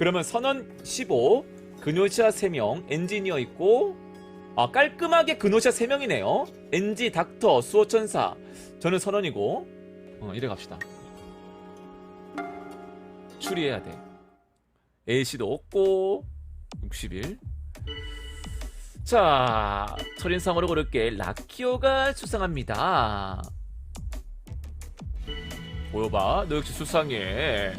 그러면 선원 15, 그노시아 3명, 엔지니어 있고 아 깔끔하게 그노시아 3명이네요. 엔지, 닥터, 수호천사. 저는 선원이고 어, 이래 갑시다. 추리해야 돼. A씨도 없고 60일. 자, 첫인상으로 고를게. 라키오가 수상합니다. 보여봐. 너 역시 수상해.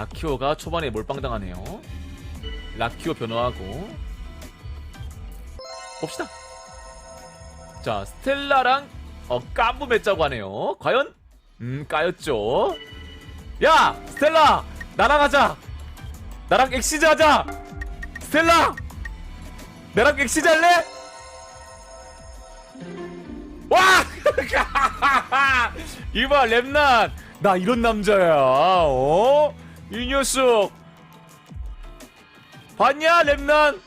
라키오가 초반에 몰빵당하네요. 라키오 변화하고 봅시다. 자, 스텔라랑 어, 깐부 맺자고 하네요. 과연? 음, 까였죠. 야, 스텔라, 나랑 하자. 나랑 엑시즈 하자. 스텔라, 나랑 엑시즈 할래? 와! 이봐, 랩난. 나 이런 남자야. 어? 이 녀석. 봤냐, 랩난?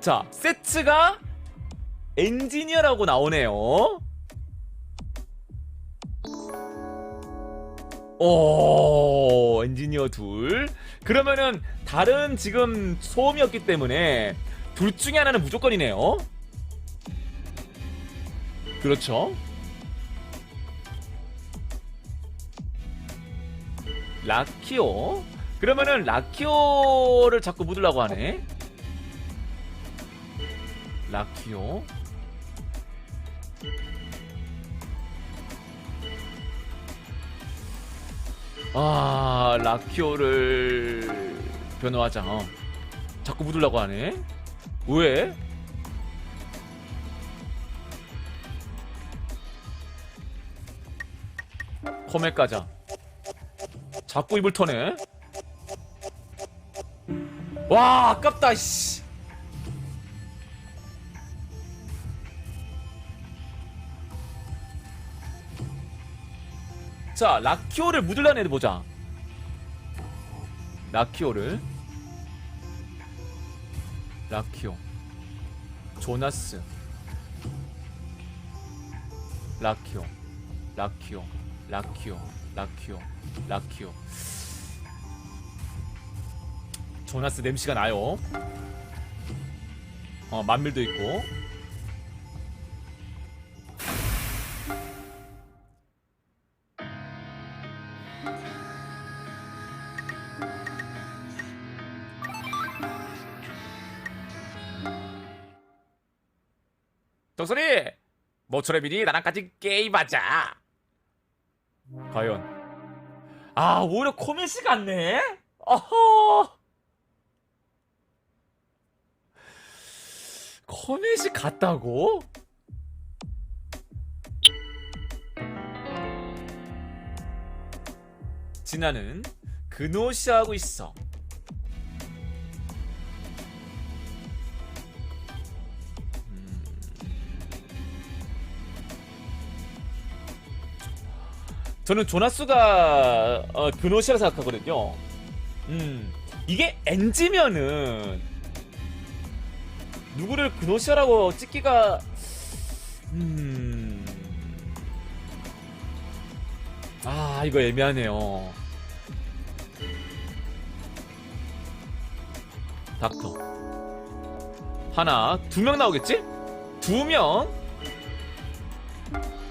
자, 세츠가 엔지니어라고 나오네요. 오, 엔지니어 둘. 그러면은 다른 지금 소음이었기 때문에 둘 중에 하나는 무조건이네요. 그렇죠. 라키오. 그러면은 라키오를 자꾸 묻으려고 하네. 라키오. 아, 라키오를 변호하자. 어. 자꾸 묻으려고 하네. 왜? 코메 까자. 자꾸 입을 터네. 와, 아깝다, 씨. 자, 라키오를 애들 보자. 라키오를. 라키오. 조나스. 라키오. 라키오. 라키오. 라키오. 라키오. 조나스 냄새가 나요. 어, 만밀도 있고. 정선이 모처럼 미리 나랑 같이 게임하자 과연? 아 오히려 코미시 같네? 어허. 코미시 같다고? 진아는 그노시하고 있어 저는 조나스가 어, 그노시라 생각하거든요. 음, 이게 엔지면은 누구를 그노시라고 찍기가 음, 아 이거 애매하네요. 닥터 하나 두 명 나오겠지? 두 명.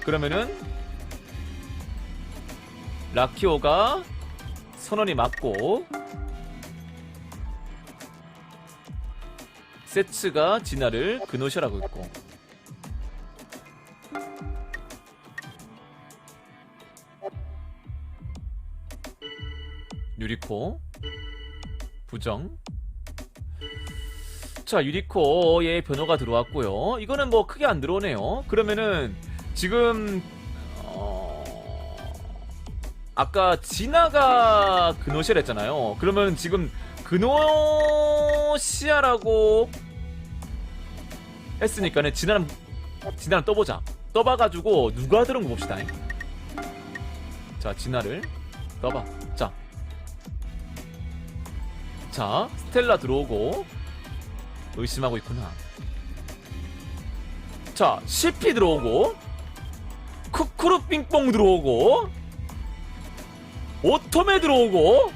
그러면은 라키오가 선원이 맞고 세츠가 진아를 그노시라고 있고 유리코 부정. 자 유리코의 변호가 들어왔고요. 이거는 뭐 크게 안 들어오네요. 그러면은 지금 어... 아까 진아가 그노시아 했잖아요. 그러면 지금 그노시아라고 했으니까는 진아는 진아는 떠보자. 떠봐가지고 누가 들은 거 봅시다. 자 진아를 떠봐. 자 자 스텔라 들어오고 의심하고 있구나 자 CP 들어오고 쿠쿠루 빙뽕 들어오고 오토메 들어오고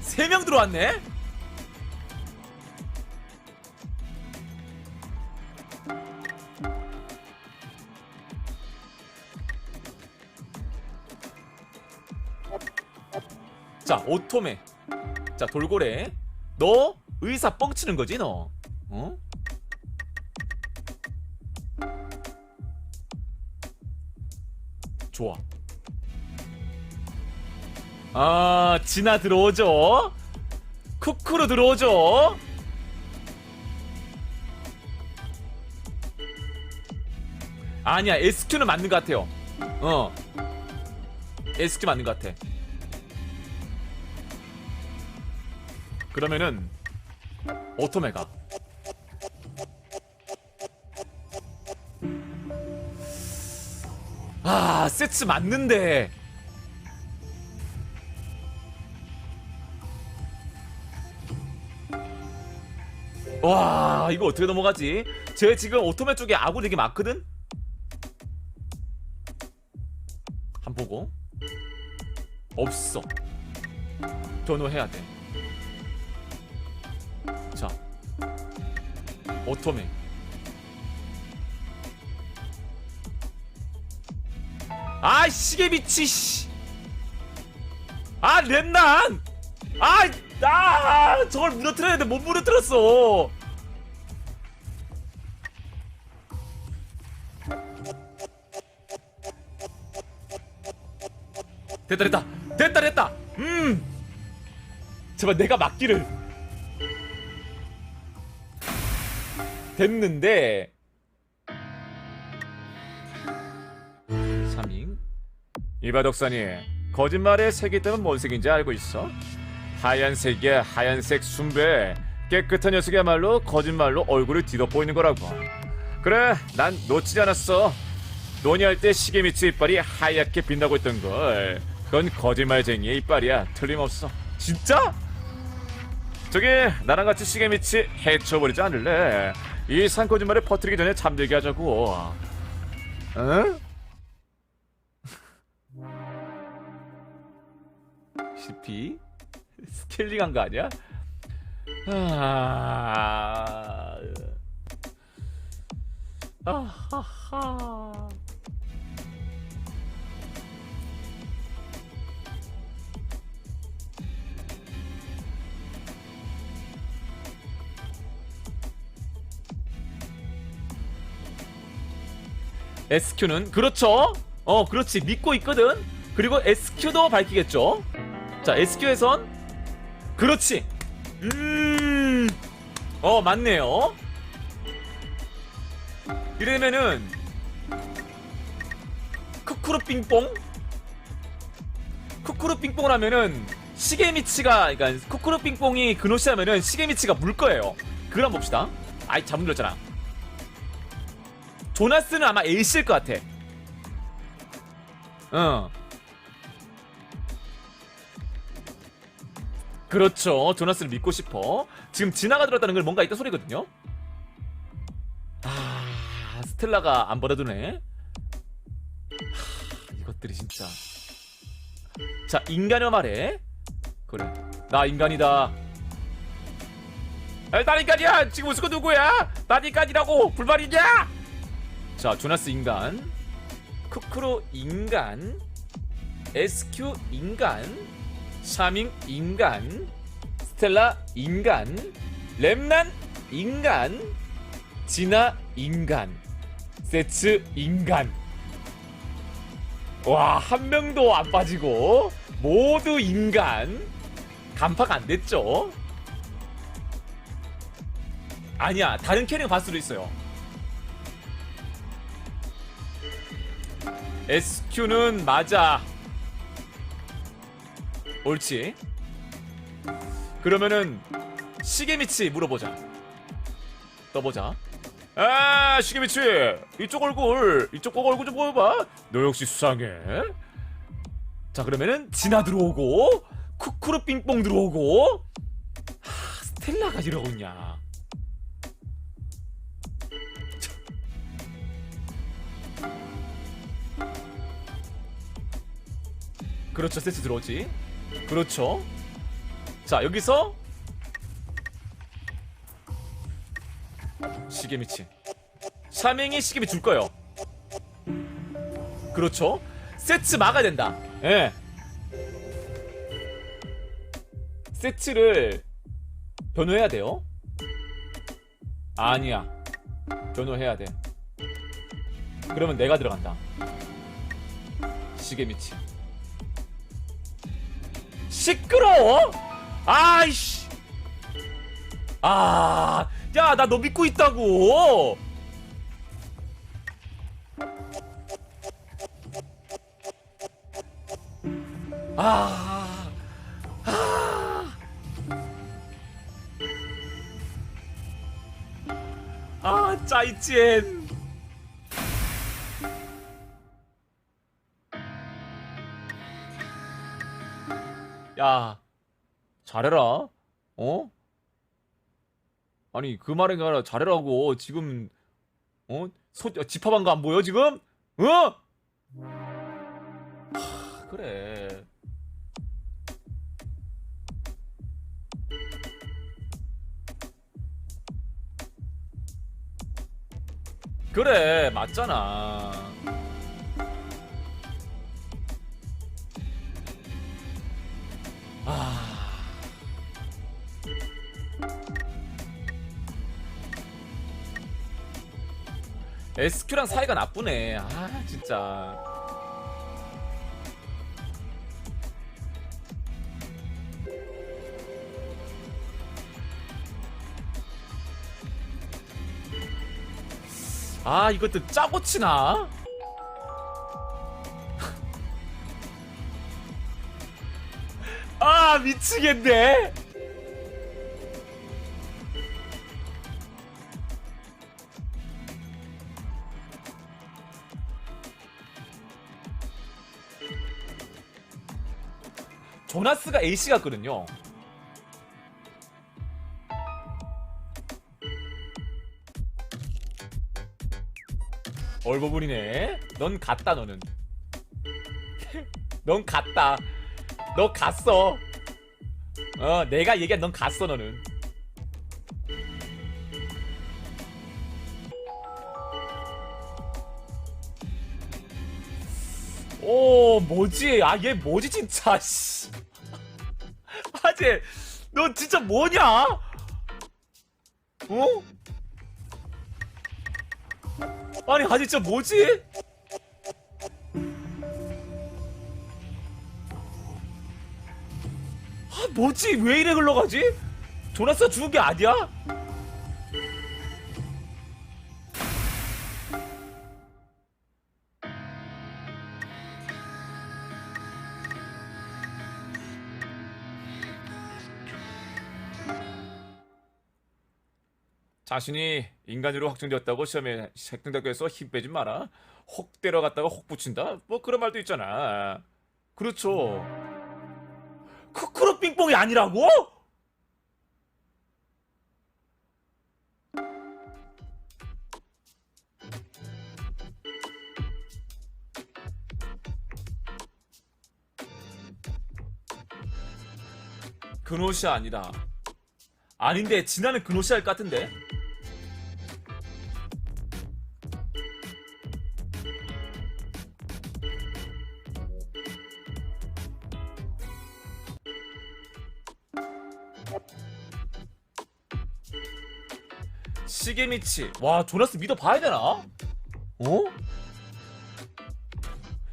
세명 들어왔네. 자 오토메 자 돌고래. 너 의사 뻥치는 거지 너? 어? 좋아. 아 진아 들어오죠? 쿠쿠루 들어오죠? 아니야 SQ는 맞는 것 같아요. 어. SQ 맞는 것 같아. 그러면은 오토메가 아 세츠 맞는데. 와 이거 어떻게 넘어가지? 쟤 지금 오토메 쪽에 아군 되게 많거든? 한 보고. 없어. 변호해야 돼. 자, 오토메. 아, 시계 미치, 씨. 아, 랩난! 아, 아, 저걸 무너뜨려야 돼. 못 무너뜨렸어. 됐다, 됐다. 됐다, 됐다. 음. 제발 내가 맞기를. 됐는데 이바덕산이 거짓말의 색이 있다면 뭔 색인지 알고 있어? 하얀색이야 하얀색 순배 깨끗한 녀석이야말로 거짓말로 얼굴을 뒤덮고 있는 거라고 그래 난 놓치지 않았어 논의할 때 시계 밑의 이빨이 하얗게 빛나고 있던 걸 그건 거짓말쟁이의 이빨이야 틀림없어 진짜? 저기 나랑 같이 시계 밑이 해쳐버리지 않을래? 이 산거짓말을 퍼뜨리기 전에 잠들게 하자고. 응? CP 스케일링한 거 아니야? 아, 아하하. SQ는 그렇죠. 어, 그렇지. 믿고 있거든. 그리고 SQ도 밝히겠죠. 자, SQ에선 그렇지. 음. 어, 맞네요. 이러면은 쿠쿠루 빙뽕 쿠쿠루 빙뽕을 하면은 시게미치가 그러니까 쿠쿠루 빙뽕이 그노시 하면은 시게미치가 물 거예요. 한번 봅시다. 아이 잘못 들었잖아. 조나스는 아마 에이스일 것 같아. 어. 그렇죠. 조나스를 믿고 싶어. 지금 진화가 들었다는 걸 뭔가 있다 소리거든요. 아, 스텔라가 안 버려두네. 하, 이것들이 진짜. 자, 인간여 말해. 그래. 나 인간이다. 에, 나 인간이야. 지금 웃고 누구야? 나 인간이라고. 불만이냐? 자, 조나스 인간, 쿠크로 인간, SQ 인간, 샤밍 인간, 스텔라 인간, 렘난 인간, 진아 인간, 세츠 인간. 와, 한 명도 안 빠지고 모두 인간. 간파가 안 됐죠? 아니야, 다른 캐릭 봤을 수도 있어요. SQ는 맞아. 옳지. 그러면은 시게미치 물어보자. 떠보자. 아 시게미치 이쪽 얼굴 이쪽 꼭 얼굴 좀 보여봐. 너 역시 수상해. 자 그러면은 진아 들어오고 쿠쿠르 빙뽕 들어오고 하, 스텔라가 이러고 있냐 그렇죠 세트 들어오지 그렇죠. 자 여기서 시계미치. 샤밍이 시계미 줄 거예요. 그렇죠. 세트 막아야 된다. 예. 세트를 변호해야 돼요. 아니야. 변호해야 돼. 그러면 내가 들어간다. 시계미치 시끄러워? 아이씨. 아, 야, 나 너 믿고 있다고. 아, 아, 아, 짜이찐. 야, 잘해라. 어? 아니 그 말이 아니라 잘해라고. 지금 어? 소, 집합한 거 안 보여 지금? 어? 하, 그래. 그래 맞잖아. 아. SQ랑 사이가 나쁘네. 아, 진짜. 아, 이것도 짜고 치나? 아, 미치겠네. 조나스가 AC 같거든요. 얼버무리네. 넌 갔다 너는. 넌 갔다. 너 갔어. 어, 내가 얘기한 넌 갔어 너는. 오, 뭐지? 아, 얘 뭐지 진짜. 씨. 아재, 너 진짜 뭐냐? 어? 아니, 아재 진짜 뭐지? 뭐지? 왜 이래 흘러가지? 조나스가 죽은 게 아니야? 자신이 인간으로 확정되었다고 시험에 핵등대교에서 힘 빼지 마라. 혹 때려갔다가 혹 붙인다. 뭐 그런 말도 있잖아. 그렇죠. 크크로 빙뽕이 아니라고? 그노시 아니다. 아닌데 진화는 그노시 할것 같은데. 시게미치. 와, 조나스 믿어 봐야 되나? 어?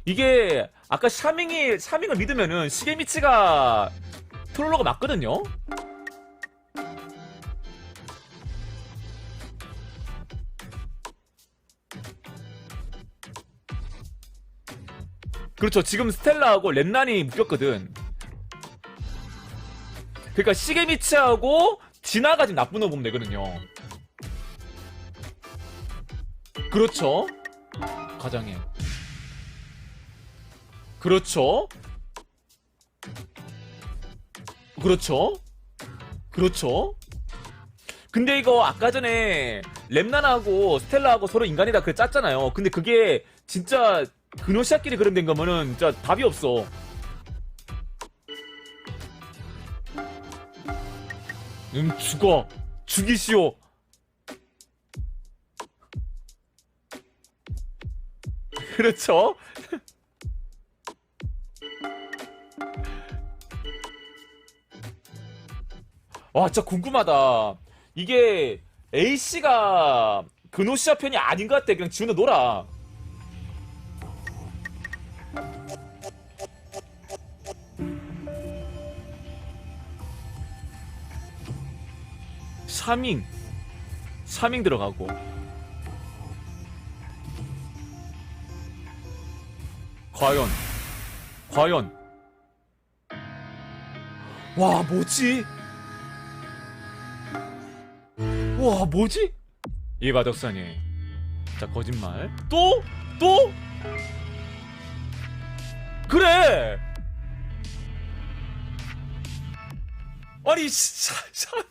이게 아까 샤밍이 샤밍을 믿으면은 시게미치가 트롤러가 맞거든요. 그렇죠. 지금 스텔라하고 렌난이 묶였거든. 그러니까 시게미치하고 진화가 지금 나쁜 놈 보면 되거든요. 그렇죠. 가장해. 그렇죠. 그렇죠. 그렇죠. 근데 이거 아까 전에 lem난하고 스텔라하고 서로 인간이다 그래 짰잖아요. 근데 그게 진짜 그노시아끼리 그런 된 거면은 진짜 답이 없어. 음 죽어 죽이시오. 그렇죠. 와, 진짜 궁금하다. 이게 A씨가 그노시아 편이 아닌 것 같아. 그냥 지훈아 놀아. 샤밍. 샤밍 들어가고. 과연. 과연. 와, 뭐지? 와 뭐지? 이바덕사님 자 거짓말 또? 또? 그래 아니 샤, 샤미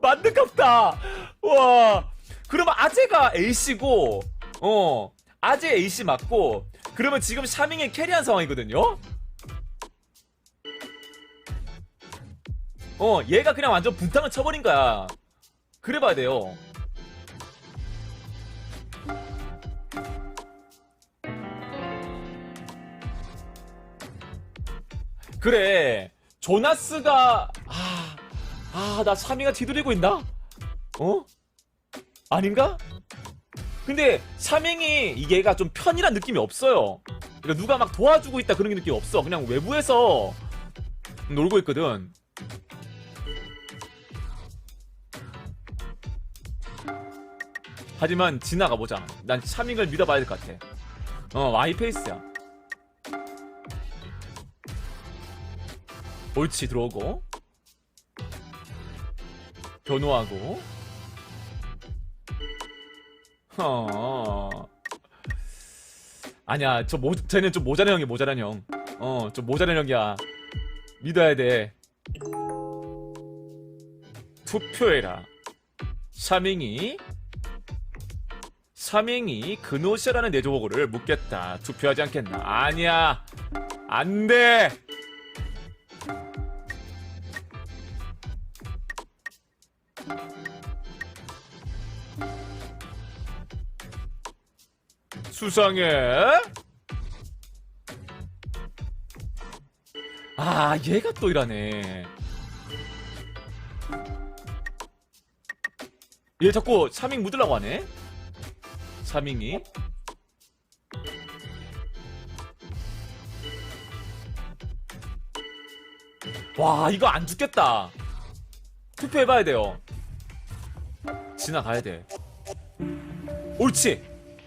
만드깝다 와 그러면 아재가 A씨고 어 아재 A씨 맞고 그러면 지금 샤밍이 캐리한 상황이거든요 어, 얘가 그냥 완전 분탕을 쳐버린 거야. 그래 봐야 돼요. 그래. 조나스가, 아, 아, 나 샤미가 뒤돌리고 있나? 어? 아닌가? 근데 샤밍이 이 얘가 좀 편이란 느낌이 없어요. 그러니까 누가 막 도와주고 있다 그런 느낌이 없어. 그냥 외부에서 놀고 있거든. 하지만 지나가 보자. 난 차밍을 믿어봐야 될 것 같아. 어, 와이페이스야. 옳지 들어오고 변호하고 어 아니야 저 모, 쟤는 좀 모자란 형이 모자란 형 어 좀 모자란 형이야 믿어야 돼 투표해라 샤밍이 사밍이 그노시아라는 내조보고를 묻겠다. 투표하지 않겠나? 아니야. 안 돼. 수상해. 아, 얘가 또 이러네. 얘 자꾸 사밍 묻으려고 하네. 사밍이 와 이거 안 죽겠다 투표해봐야 돼요 지나가야 돼 옳지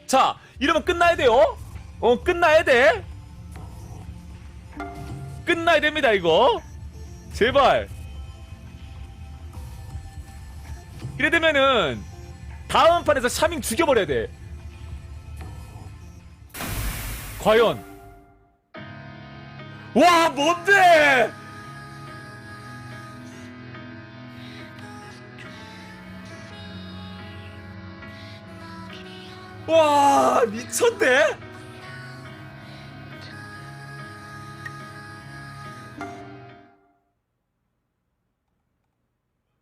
자 이러면 끝나야 돼요? 어 끝나야 돼? 끝나야 됩니다 이거. 제발. 이래 되면은 다음 판에서 샤밍 죽여버려야 돼. 과연. 와 뭔데 와 미쳤네.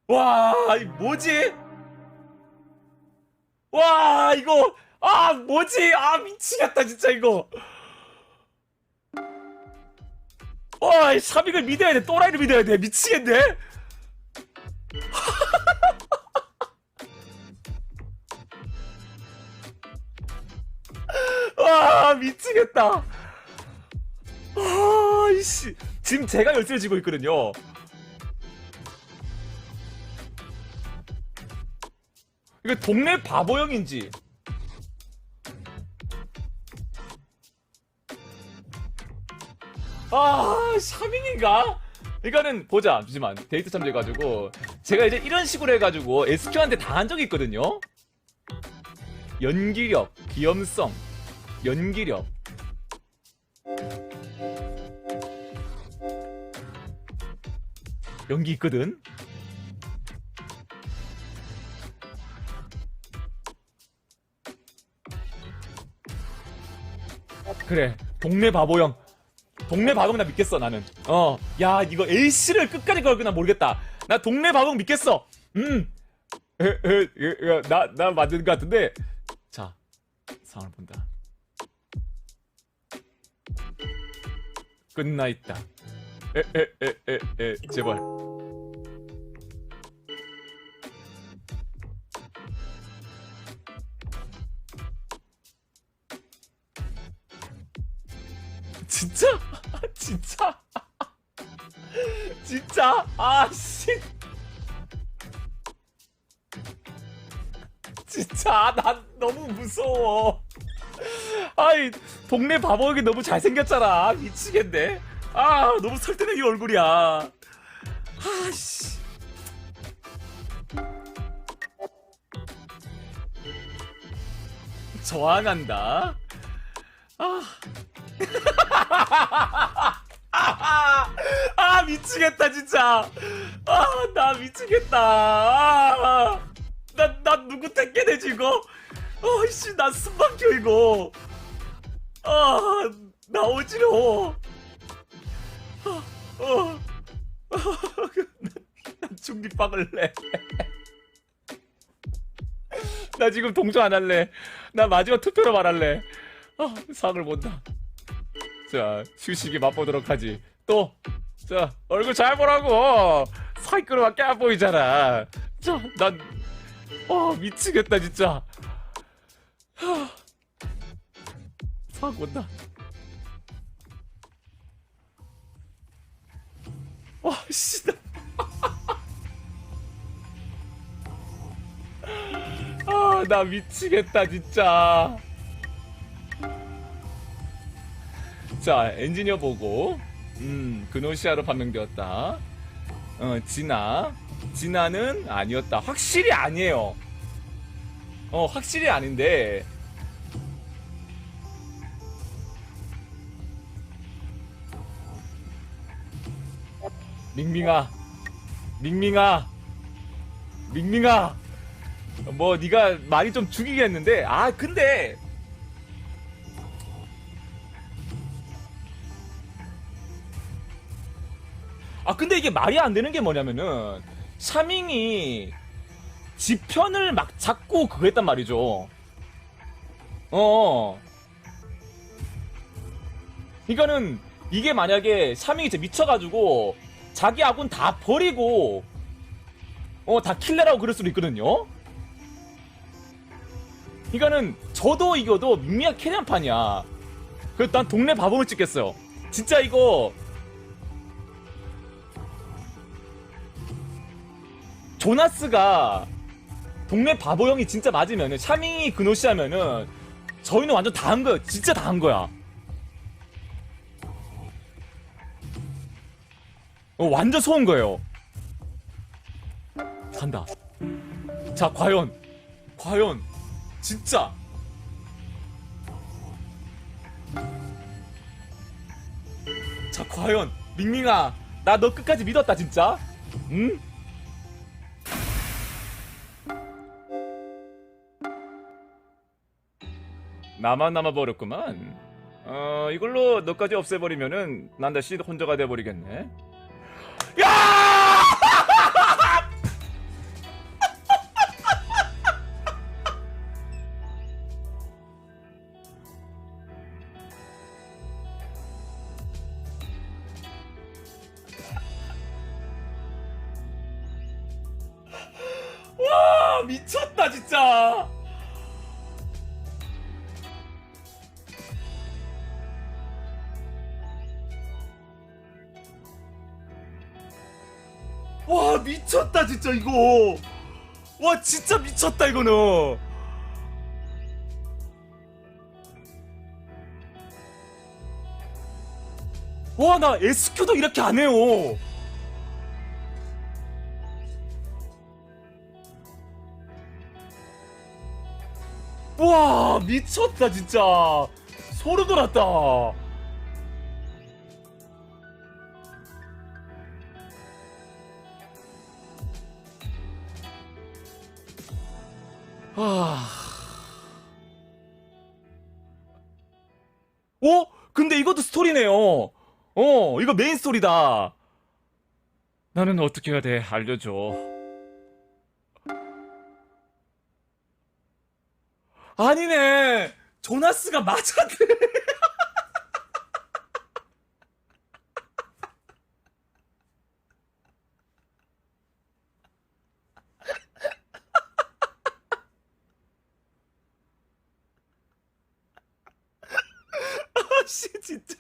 와 이 뭐지? 와 이거 아 뭐지? 아 미치겠다 진짜 이거. 와 이 샤밍을 믿어야 돼. 또라이를 믿어야 돼. 미치겠네 와 미치겠다. 아 이씨. 지금 제가 열쇠를 쥐고 있거든요. 이거 동네 바보형인지. 아 샤밍인가? 이거는 보자. 잠시만. 데이트 참조해가지고. 제가 이제 이런 식으로 해가지고 SQ한테 당한 적이 있거든요. 연기력, 비염성, 연기력. 연기 있거든? 그래 동네 바보형. 동네 바보형 나 믿겠어 나는. 어 야 이거 A씨를 끝까지 걸거나 모르겠다. 나 동네 바보형 믿겠어. 음나나 나 맞는 것 같은데. 자 상황을 본다. 끝나 있다. 에에에에에 제발. 진짜? 진짜? 진짜? 아씨. 진짜? 난 너무 무서워 아이 동네 바보에게 너무 잘생겼잖아. 미치겠네. 아 너무 설득력이 얼굴이야. 아씨. 저항한다. 아. 아, 아 미치겠다 진짜. 아 나 미치겠다. 아, 나, 나 누구 택게 되지 이거? 어이씨 나 숨막혀 이거 아 나 어지러워 아, 어, 나 중립박을 내. 나 지금 동조 안 할래. 나 마지막 투표로 말할래. 아, 상을 본다. 자, 휴식이 맛보도록 하지. 또, 자, 얼굴 잘 보라고! 사이클로밖에 안 보이잖아. 자, 난, 어, 미치겠다, 진짜. 하, 상 본다. 와, 씨, 나. 아, 나 미치겠다, 진짜. 자, 엔지니어 보고, 음, 그노시아로 판명되었다. 어, 진아. 진아는 아니었다. 확실히 아니에요. 어, 확실히 아닌데. 밍밍아. 밍밍아. 밍밍아. 뭐 네가 많이 좀 죽이겠는데. 아, 근데 아 근데 이게 말이 안 되는 게 뭐냐면은 샤밍이 지편을 막 잡고 그거 했단 말이죠. 어. 그러니까는 이게 만약에 샤밍이 진짜 미쳐가지고 자기 아군 다 버리고 어 다 킬레라고 그럴 수도 있거든요. 그러니까는 저도 이겨도 밍밍한 캐리한 판이야. 그래서 난 동네 바보를 찍겠어요. 진짜 이거 조나스가 동네 바보 형이 진짜 맞으면은 샤밍이 그노시 하면은 저희는 완전 다 한 거야. 진짜 다 한 거야. 어, 완전 소은 거예요. 간다. 자, 과연. 과연. 진짜. 자, 과연. 밍밍아. 나 너 끝까지 믿었다, 진짜. 응? 나만 남아버렸구만. 어, 이걸로 너까지 없애버리면은 난 다시 혼자가 돼버리겠네. 야! 진짜 이거. 와 진짜 미쳤다 이거는. 와 나 SQ도 이렇게 안 해요. 와 미쳤다 진짜. 소름 돋았다 아. 어? 근데 이것도 스토리네요. 어, 이거 메인 스토리다. 나는 어떻게 해야 돼? 알려줘. 아니네. 조나스가 맞았네. 아 씨 진짜.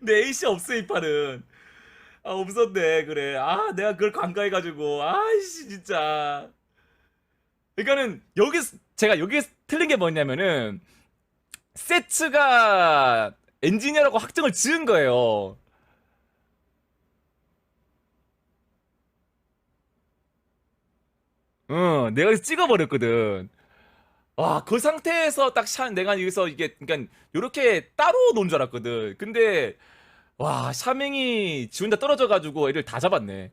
내 A씨 없어 이 판은. 아 없었네 그래. 아 내가 그걸 간과해가지고 아이씨 진짜. 그러니까는 여기 제가 여기 틀린 게 뭐냐면은 세츠가 엔지니어라고 확정을 지은 거예요. 응, 내가 여기서 찍어버렸거든. 와, 그 상태에서 딱 샤, 내가 여기서 이게, 그니까, 요렇게 따로 논 줄 알았거든. 근데, 와, 샤맹이 지 혼자 떨어져가지고 애를 다 잡았네.